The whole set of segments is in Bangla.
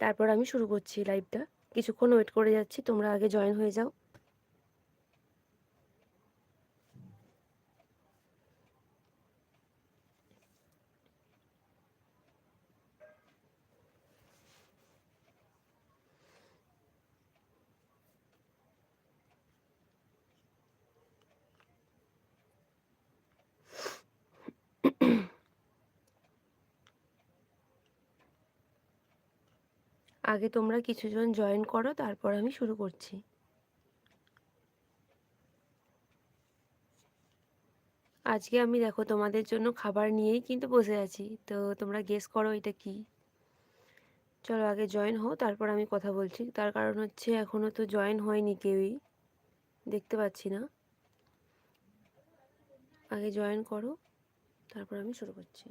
তারপর আমি শুরু করছি লাইভটা কিছুক্ষণ ওয়েট করে যাচ্ছি তোমরা আগে জয়েন হয়ে যাও। আগে তোমরা কিছুজন জয়েন করো, তারপর আমি শুরু করছি। আজকে আমি দেখো তোমাদের জন্য খাবার নিয়েই কিন্তু বসে আছি, তো তোমরা গেস করো এটা কি? চলো আগে জয়েন হও, তারপর আমি কথা বলছি। তার কারণ হচ্ছে এখনও তো জয়েন হয়নি কেউই, দেখতে পাচ্ছি না। আগে জয়েন করো, তারপর আমি শুরু করছি।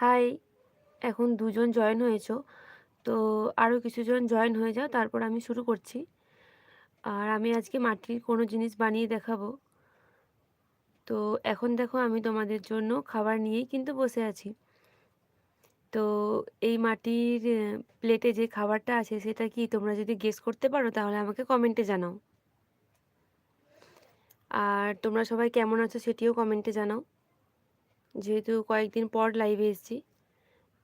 হাই, এখন দুজন জয়েন হয়েছো। তো আরও কিছুজন জয়েন হয়ে যাও, তারপর আমি শুরু করছি। আর আমি আজকে মাটির কোনো জিনিস বানিয়ে দেখাবো। তো এখন দেখো আমি তোমাদের জন্য খাবার নিয়েই কিন্তু বসে আছি। তো এই মাটির প্লেটে যে খাবারটা আছে, সেটা কি তোমরা যদি গেস করতে পারো, তাহলে আমাকে কমেন্টে জানাও। আর তোমরা সবাই কেমন আছো সেটিও কমেন্টে জানাও। যেহেতু কয়েকদিন পর লাইভে এসেছি,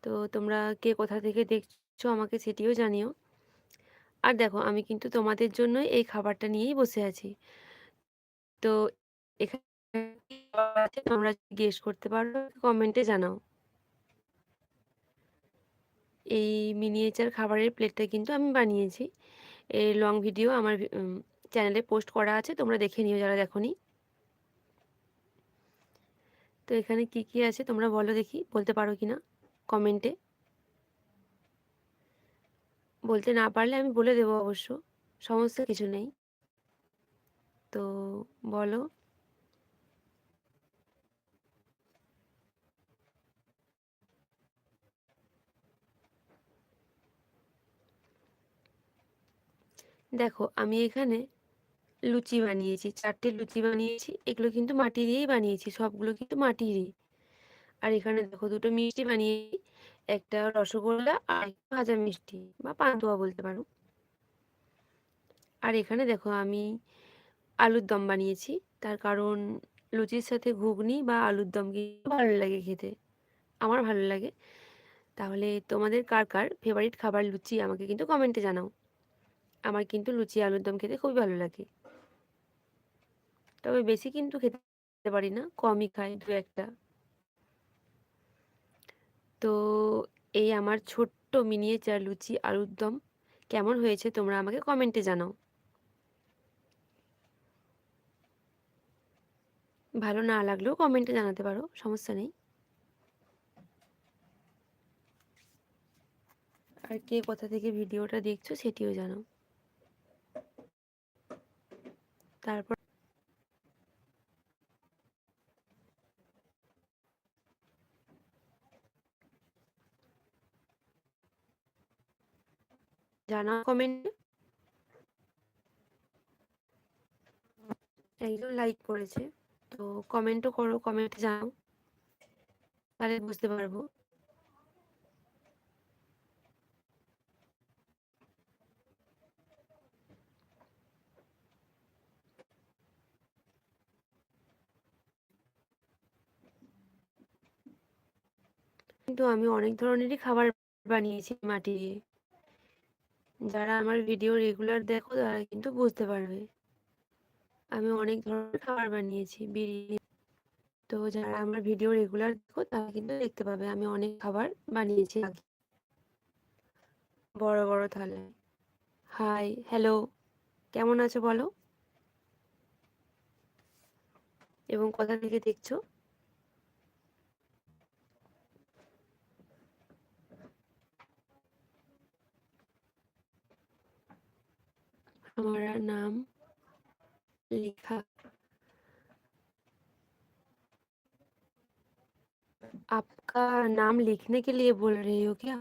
তো তোমরা কে কোথা থেকে দেখছ আমাকে সেটিও জানিও। আর দেখো, আমি কিন্তু তোমাদের জন্যই এই খাবারটা নিয়েই বসে আছি। তো এখানে তোমরা গেস করতে পারো কমেন্টে জানাও। এই মিনিয়েচার খাবারের প্লেটটা কিন্তু আমি বানিয়েছি। এই লং ভিডিও আমার চ্যানেলে পোস্ট করা আছে, তোমরা দেখে নিও যারা দেখনি। তো এখানে কি কি আছে তোমরা বলো দেখি, বলতে পারো কি না কমেন্টে বলতে না পারলে আমি বলে দেবো অবশ্য সমস্যা কিছু নেই। তো বলো। দেখো, আমি এখানে লুচি বানিয়েছি, চারটে লুচি বানিয়েছি, এগুলো কিন্তু মাটি দিয়েই বানিয়েছি, সবগুলো কিন্তু মাটিরই। আর এখানে দেখো দুটো মিষ্টি বানিয়েছি, একটা রসগোল্লা আর একটা ভাজা মিষ্টি, বা পান্তুয়া বলতে পারো। আর এখানে দেখো আমি আলুর দম বানিয়েছি, তার কারণ লুচির সাথে ঘুগনি বা আলুর দম কিন্তু ভালো লাগে খেতে, আমার ভালো লাগে। তাহলে তোমাদের কার কার ফেভারিট খাবার লুচি আমাকে কিন্তু কমেন্টে জানাও। আমার কিন্তু লুচি, আলুর দম খেতে খুবই ভালো লাগে। তবে বেশি কিন্তু খেতে পারি না, কমই খাই দু একটা। তো এই আমার ছোট্ট মিনিয়েচার লুচি আলুর দম, কেমন হয়েছে তোমরা আমাকে কমেন্টে জানাও। ভালো না লাগলেও কমেন্টে জানাতে পারো, সমস্যা নেই। আর কে কোথা থেকে ভিডিওটা দেখছ সেটিও জানাও। তারপর জানাও কমেন্টে একজন লাইক করেছে, তো কমেন্টও করো কমেন্টে জানাও, তাহলে বুঝতে পারব। কিন্তু আমি অনেক ধরনেরই খাবার বানিয়েছি মাটি দিয়ে যারা আমার ভিডিও রেগুলার দেখো, তারা কিন্তু বুঝতে পারবে। আমি অনেক ধরনের খাবার বানিয়েছি, বিরিয়ানি। তো যারা আমার ভিডিও রেগুলার দেখো, তারা কিন্তু দেখতে পাবে আমি অনেক খাবার বানিয়েছি আগে। বড় বড় থালায়। হাই হ্যালো কেমন আছো বলো? এবং কোথা থেকে দেখছ? हमारा नाम लिखा आपका नाम लिखने के लिए बोल रही हो क्या?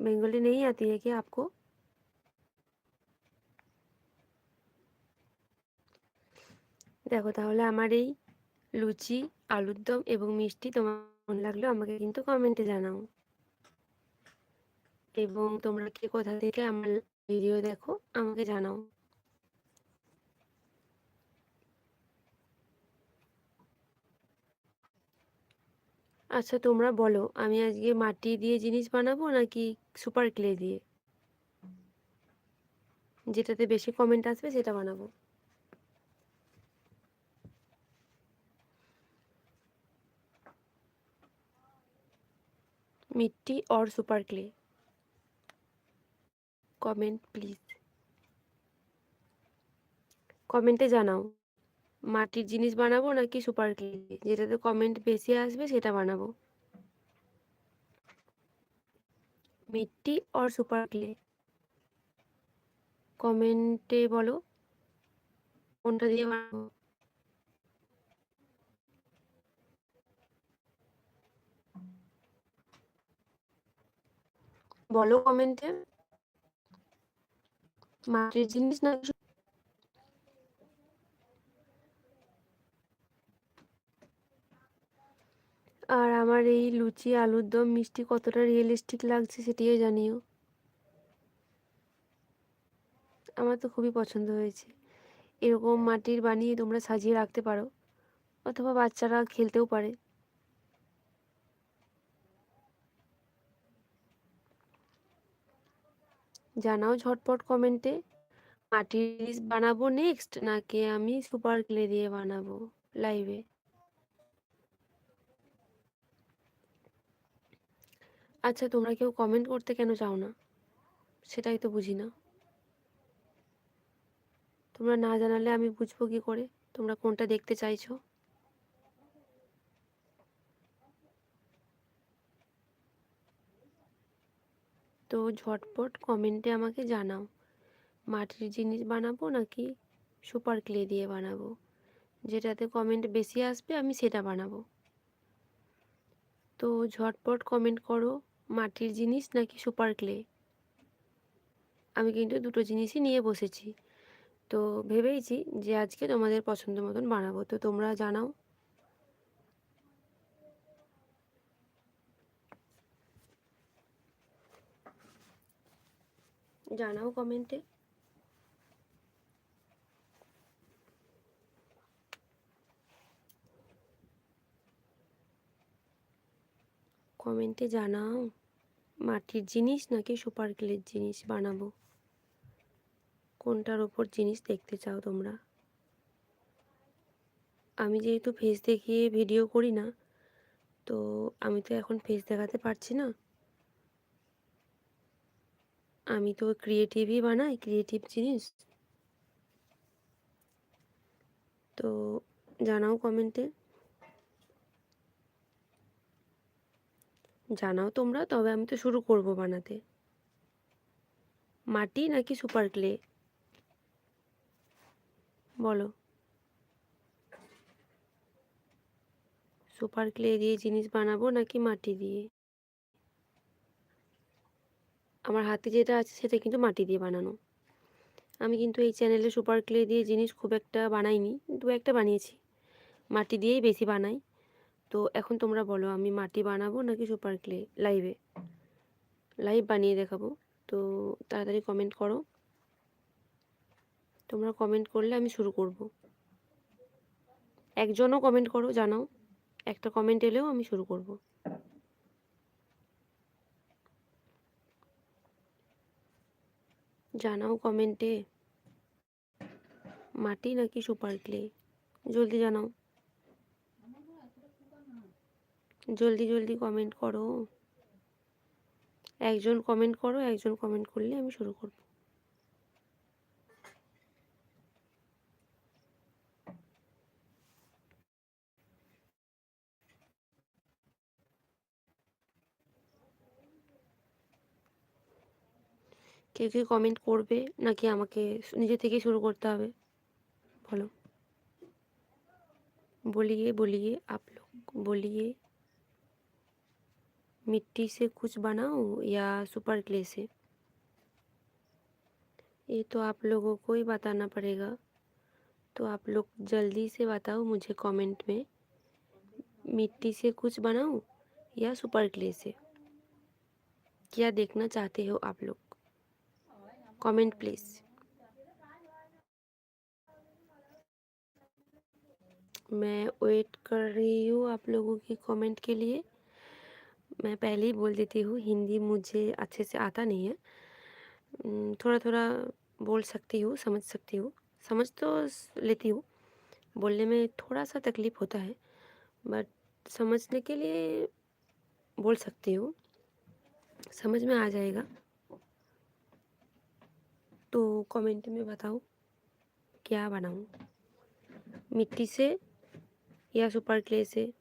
बंगाली नहीं आती है क्या आपको? দেখো তাহলে আমার এই লুচি, আলুর দম এবং মিষ্টি তোমার কেমন লাগল আমাকে কিন্তু কমেন্টে জানাও। এবং তোমরা কে কোথা থেকে আমার ভিডিও দেখো আমাকে জানাও। আচ্ছা তোমরা বলো, আমি আজকে মাটি দিয়ে জিনিস বানাবো নাকি সুপার ক্লে দিয়ে? যেটাতে বেশি কমেন্ট আসবে সেটা বানাবো। मिट्टी और सुपर क्ले কমেন্ট প্লিজ কমেন্টে জানাও মাটির জিনিস বানাবো নাকি সুপার ক্লে যেটাতে কমেন্ট বেশি আসবে সেটা বানাবো মিট্টি और সুপার ক্লে কমেন্টে বলো কোনটা দিয়ে বানাবো বলো কমেন্টে মাটির জিনিস না আর আমার এই লুচি, আলুর দম, মিষ্টি কতটা রিয়েলিস্টিক লাগছে সেটিও জানিও। আমার তো খুবই পছন্দ হয়েছে। এরকম মাটির বানিয়ে তোমরা সাজিয়ে রাখতে পারো। অথবা বাচ্চারা খেলতেও পারে। জানাও ঝটপট কমেন্টে মাটির বানাবো নেক্সট নাকি আমি সুপার ক্লে দিয়ে বানাবো লাইভে আচ্ছা তোমরা কেউ কমেন্ট করতে কেন চাও না? সেটাই তো বুঝি না। তোমরা না জানালে আমি বুঝব কি করে? তোমরা কোনটা দেখতে চাইছো? তো ঝটপট কমেন্টে আমাকে জানাও। মাটির জিনিস বানাবো নাকি সুপার ক্লে দিয়ে বানাবো? যেটাতে কমেন্ট বেশি আসবে, আমি সেটা বানাবো। তো ঝটপট কমেন্ট করো, মাটির জিনিস নাকি সুপার ক্লে? আমি কিন্তু দুটো জিনিসই নিয়ে বসেছি। তো ভেবেইছি যে আজকে তোমাদের পছন্দ মতন বানাবো। তো তোমরা জানাও। জানাও কমেন্টে কমেন্টে জানাও, মাটির জিনিস নাকি সুপার ক্লের জিনিস বানাবো? কোনটার ওপর জিনিস দেখতে চাও তোমরা? আমি যেহেতু ফেস দেখিয়ে ভিডিও করি না, তো আমি তো এখন ফেস দেখাতে পারছি না। আমি তো ক্রিয়েটিভই বানাই ক্রিয়েটিভ জিনিস। তো জানাও কমেন্টে। জানাও তোমরা, তবে আমি তো শুরু করব বানাতে। মাটি নাকি সুপার ক্লে বলো। সুপার ক্লে দিয়ে জিনিস বানাবো নাকি মাটি দিয়ে? আমার হাতে যেটা আছে সেটা কিন্তু মাটি দিয়ে বানানো। আমি কিন্তু এই চ্যানেলে সুপার ক্লে দিয়ে জিনিস খুব একটা বানাইনি, দু একটা বানিয়েছি। মাটি দিয়েই বেশি বানাই। তো এখন তোমরা বলো, আমি মাটি বানাবো নাকি সুপার ক্লে লাইভে লাইভ বানিয়ে দেখাবো। তো তাড়াতাড়ি কমেন্ট করো। তোমরা কমেন্ট করলে আমি শুরু করব। একজনও কমেন্ট করো, জানাও। একটা কমেন্ট এলেও আমি শুরু করব। জানাও কমেন্টে। মাটি নাকি সুপার ক্লে জলদি জানাও। জলদি জলদি কমেন্ট করো। একজন কমেন্ট করো, একজন কমেন্ট করলে আমি শুরু করব। কেউ কেউ কমেন্ট করবে নাকি আমাকে নিজে থেকে শুরু করতে হবে বলো बोलिए बोलिए आप लोग बोलिए मिट्टी से कुछ बनाऊं या सुपर क्ले से ये तो आप लोगों को ही बताना पड़ेगा तो आप लोग जल्दी से बताओ मुझे कमेंट में मिट्टी से कुछ बनाऊं या सुपर क्ले से क्या देखना चाहते हो आप लोग कमेंट प्लीज़ मैं वेट कर रही हूँ आप लोगों की कमेंट के लिए। मैं पहले ही बोल देती हूँ, हिंदी मुझे अच्छे से आता नहीं है। थोड़ा थोड़ा बोल सकती हूँ, समझ सकती हूँ। समझ तो लेती हूँ। बोलने में थोड़ा सा तकलीफ़ होता है बट समझने के लिए बोल सकती हूँ। समझ में आ जाएगा। तो कमेंट में बताओ, क्या बनाऊँ? मिट्टी से या सुपर क्ले से?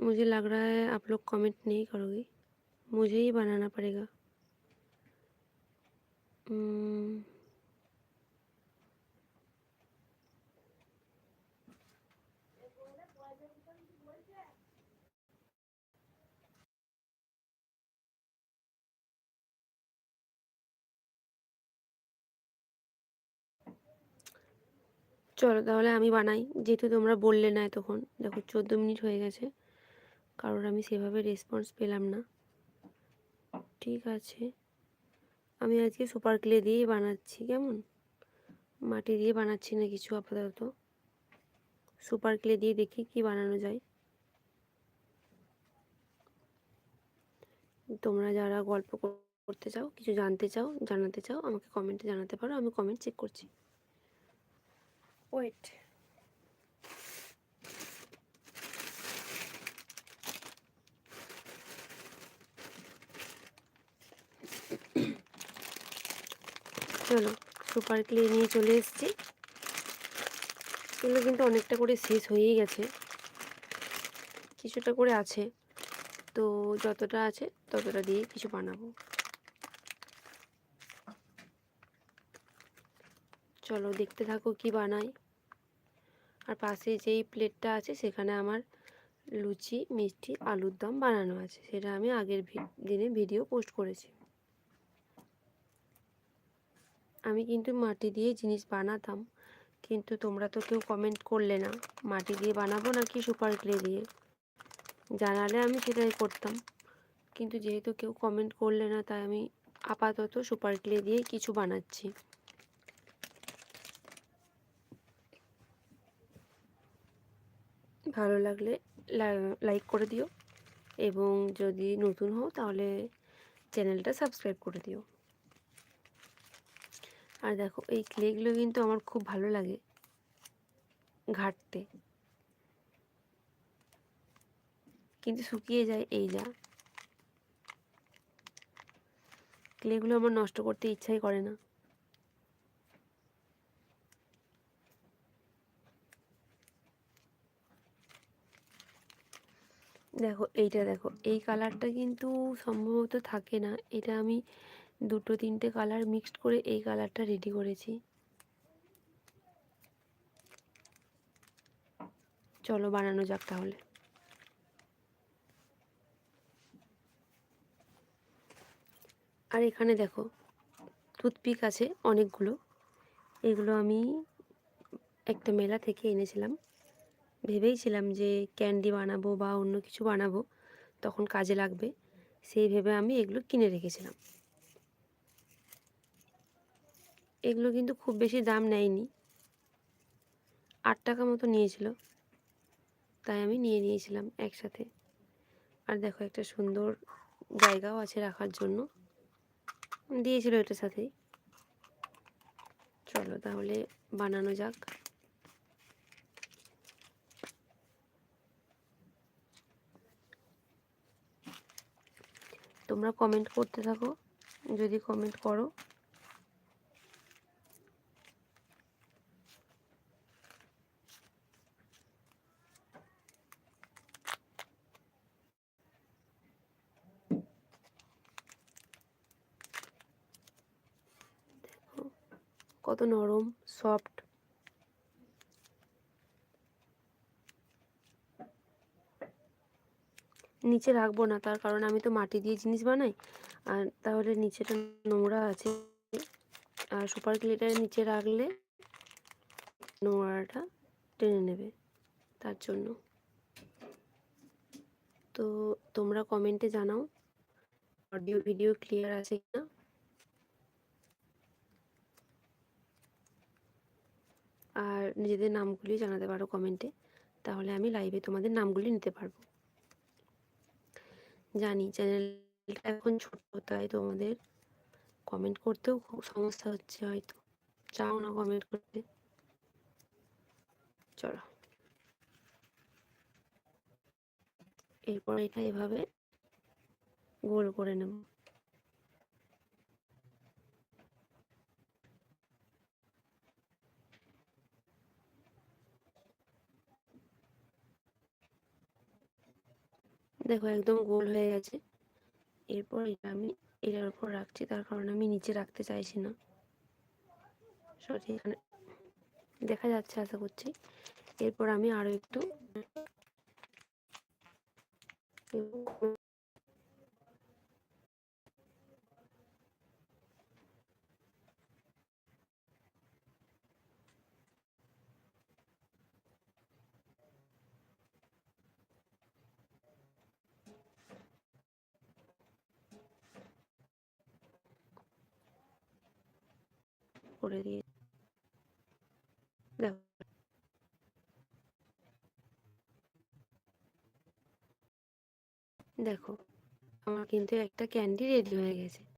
मुझे लग रहा है आप लोग कमेंट नहीं करोगे। मुझे ही बनाना पड़ेगा। চলো তাহলে আমি বানাই। যেহেতু তোমরা বললে না তখন দেখো, চোদ্দ মিনিট হয়ে গেছে। কারোর আমি সেভাবে রেসপন্স পেলাম না। ঠিক আছে। আমি আজকে সুপার ক্লে দিয়েই বানাচ্ছি, কেমন? মাটি দিয়ে বানাচ্ছি না কিছু আপাতত। সুপার ক্লে দিয়ে দেখি কি বানানো যায়। তোমরা যারা গল্প করতে চাও, কিছু জানতে চাও, জানাতে চাও, আমাকে কমেন্টে জানাতে পারো। আমি কমেন্ট চেক করছি। ওয়েট চলো সুপার ক্লে নিয়ে চলে এসেছি। এগুলো কিন্তু অনেকটা করে শেষ হয়েই গেছে। কিছুটা করে আছে। তো যতটা আছে ততটা দিয়ে কিছু বানাবো। চলো দেখতে থাকো কি বানাই। আর পাশে যেই প্লেটটা আছে সেখানে আমার লুচি, মিষ্টি, আলুর দম বানানো আছে। সেটা আমি আগের দিনে ভিডিও পোস্ট করেছি। আমি কিন্তু মাটি দিয়ে জিনিস বানাতাম, কিন্তু তোমরা তো কেউ কমেন্ট করলে না। মাটি দিয়ে বানাবো নাকি সুপার ক্লে দিয়ে? জানালে আমি সেটাই করতাম। কিন্তু যেহেতু কেউ কমেন্ট করলে না, তাই আমি আপাতত সুপার ক্লে দিয়ে কিছু বানাচ্ছি। ভালো লাগলে লাইক করে দিও। এবং যদি নতুন হও তাহলে চ্যানেলটা সাবস্ক্রাইব করে দিও। আর দেখো, এই ক্লেগুলো কিন্তু আমার খুব ভালো লাগে ঘাটতে। কিন্তু শুকিয়ে যায় এই যা। ক্লেগুলো আমার নষ্ট করতে ইচ্ছাই করে না। দেখো, এইটা দেখো, এই কালারটা কিন্তু সম্ভবত থাকে না। এটা আমি দুটো, তিনটে কালার মিক্সড করে এই কালারটা রেডি করেছি। চলো বানানো যাক তাহলে। আর এখানে দেখো, টুথপিক আছে অনেকগুলো। এগুলো আমি একটা মেলা থেকে এনেছিলাম। ভেবেইছিলাম যে ক্যান্ডি বানাবো বা অন্য কিছু বানাবো, তখন কাজে লাগবে। সেই ভেবে আমি এগুলো কিনে রেখেছিলাম। এগুলো কিন্তু খুব বেশি দাম নেয়নি। আট টাকা মতো নিয়েছিল। তাই আমি নিয়ে নিয়েছিলাম একসাথে। আর দেখো একটা সুন্দর জায়গাও আছে রাখার জন্য। দিয়েছিল এটার সাথেই। চলো তাহলে বানানো যাক। তোমরা কমেন্ট করতে থাকো যদি কমেন্ট করো। কত নরম সফট নিচে রাখব না, তার কারণ আমি তো মাটি দিয়ে জিনিস বানাই। আর তাহলে নিচেটা নোংরা আছে। আর সুপার ক্লিটারের নিচে রাখলে নোংরাটা টেনে নেবে তার জন্য। তো তোমরা কমেন্টে জানাও, অডিও, ভিডিও ক্লিয়ার আছে কিনা? আর নিজেদের নামগুলি জানাতে পারো কমেন্টে, তাহলে আমি লাইভে তোমাদের নামগুলি নিতে পারব। জানি চ্যানেলটা এখন ছোট তাই তোমাদের কমেন্ট করতেও খুব সমস্যা হচ্ছে হয়তো। চাও না কমেন্ট করতে। চলো। এরপর এটা এভাবে গোল করে নেব। দেখো একদম গোল হয়ে গেছে। এরপর এটা আমি, এটার উপর রাখছি, তার কারণে আমি নিচে রাখতে চাইছি না। সরি এখানে দেখা যাচ্ছে আশা করছি। এরপর আমি আরও একটু করে দিয়ে দেখো দেখো আমার কিন্তু একটা ক্যান্ডি রেডি হয়ে গেছে।